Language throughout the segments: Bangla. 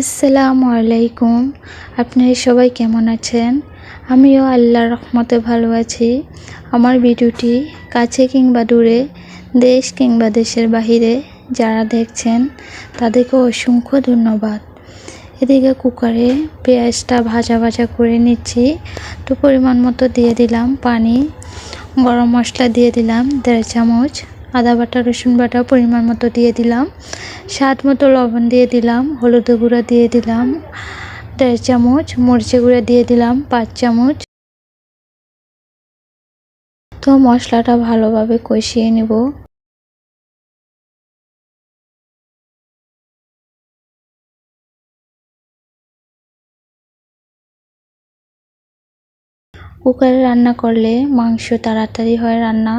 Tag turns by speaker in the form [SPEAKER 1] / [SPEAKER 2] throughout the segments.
[SPEAKER 1] আসসালামু আলাইকুম। আপনারা সবাই কেমন আছেন? আমিও আল্লাহর রহমতে ভালো আছি। আমার ভিডিওটি কাছে কিংবা দূরে, দেশ কিংবা দেশের বাহিরে যারা দেখছেন, তাদেরকে অসংখ্য ধন্যবাদ। এদিকে কুকারে পেঁয়াজটা ভাজা ভাজা করে নিচ্ছি। তো পরিমাণ মতো দিয়ে দিলাম পানি, গরম মশলা দিয়ে দিলাম দেড় চামচ। আদা বাটা, রসুন বাটা পরিমাণ মতো দিয়ে দিলাম। স্বাদ মতো লবণ দিয়ে দিলাম, হলুদ গুঁড়া দিয়ে দিলাম, দেড় চামচ মরিচে গুঁড়া দিয়ে দিলাম, পাঁচ চামচ। তো মশলাটা ভালোভাবে কষিয়ে নেব। কুকারে রান্না করলে মাংস তাড়াতাড়ি হয় রান্না।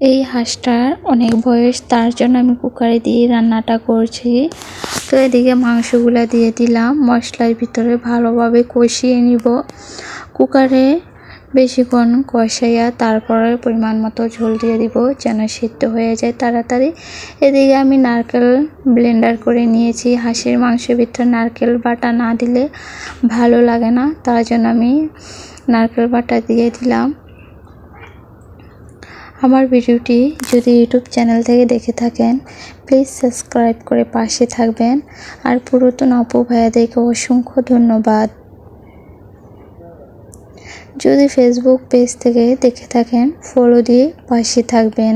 [SPEAKER 1] এই হাঁসটার অনেক বয়স, তার জন্য আমি কুকারে দিয়ে রান্নাটা করছি। তো এদিকে মাংসগুলো দিয়ে দিলাম, মশলার ভিতরে ভালোভাবে কষিয়ে নিব। কুকারে বেশিক্ষণ কষাইয়া তারপরে পরিমাণ মতো ঝোল দিয়ে দিব যেন সিদ্ধ হয়ে যায় তাড়াতাড়ি। এদিকে আমি নারকেল ব্লেন্ডার করে নিয়েছি। হাঁসের মাংসের ভিতরে নারকেল বাটা না দিলে ভালো লাগে না, তার জন্য আমি নারকেল বাটা দিয়ে দিলাম। আমার ভিডিওটি যদি ইউটিউব চ্যানেল থেকে দেখে থাকেন প্লিজ সাবস্ক্রাইব করে পাশে থাকবেন। আর পুরাতন অপু ভাইয়াদেরকে অসংখ্য ধন্যবাদ। যদি ফেসবুক পেজ থেকে দেখে থাকেন ফলো দিয়ে পাশে থাকবেন।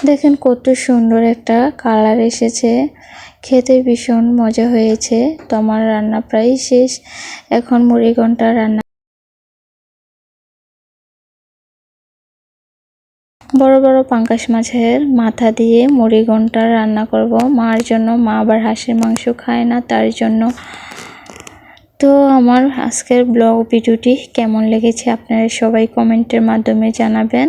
[SPEAKER 1] দেখেন কত সুন্দর একটা কালার এসেছে। খেতে ভীষণ মজা হয়েছে। তো আমার রান্না প্রায় শেষ। এখন মুড়ি ঘণ্টা রান্না বড় বড় পাঙ্কাশ মাছের মাথা দিয়ে মুড়ি ঘণ্টা রান্না করব। মার জন্য মা আবার হাঁসের মাংস খায় না, তার জন্য। তো আমার আজকের ব্লগ ভিডিওটি কেমন লেগেছে আপনারা সবাই কমেন্টের মাধ্যমে জানাবেন।